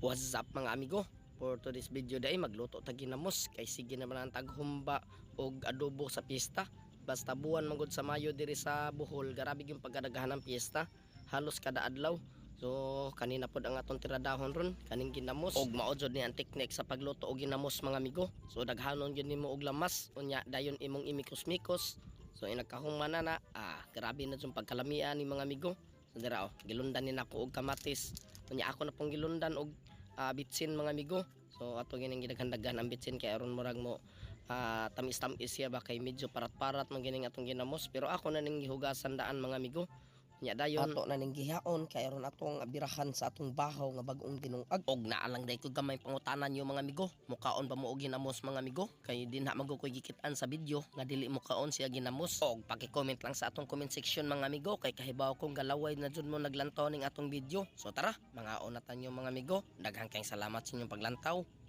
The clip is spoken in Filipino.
What's up mga amigo? For today's video dai magluto ta ginamos kay sige naman ang taghumba og adobo sa piyesta. Basta buwan man gud sa Mayo diri sa Bohol, grabe yung pagkadaghan ng piyesta. Halos kada adlaw. So kanina pod ang atong tiradahon ron kaning ginamos og maodzod ni ang teknik sa pagluto og ginamos mga amigo. So daghanon gyud nimo og lamas unya dayon imong imikos-mikos. So inagkahumana na ah grabe na yung pagkalamian ni mga amigo. So dira oh, gilundan ni nako og kamatis. Unya ako na pong gilundan og ah, bitsin mga amigo. So ato gining gidaghan ang bitsin kay aron murag mo ah, tamis-tamis siya ba kay medyo parat-parat man gining atong ginamos pero ako na ning gihugasan daan mga amigo. Nya dayon ato na ning gihaon kay aron atong abirahan sa atong bahaw nga bag-ong ginungag. Og naalang day ko gamay pangutanan yo mga amigo. Mukaon ba mo og ginamos mga amigo? Kay din ha magukoy gikitan sa video nga dili mo kaon siya ginamos. Og paki-comment lang sa atong comment section mga amigo kay kahibaw kong galaway na jud mo naglantaw ning atong video. So tara, mga onatan yo mga amigo. Daghang kayong salamat sa inyong paglantaw.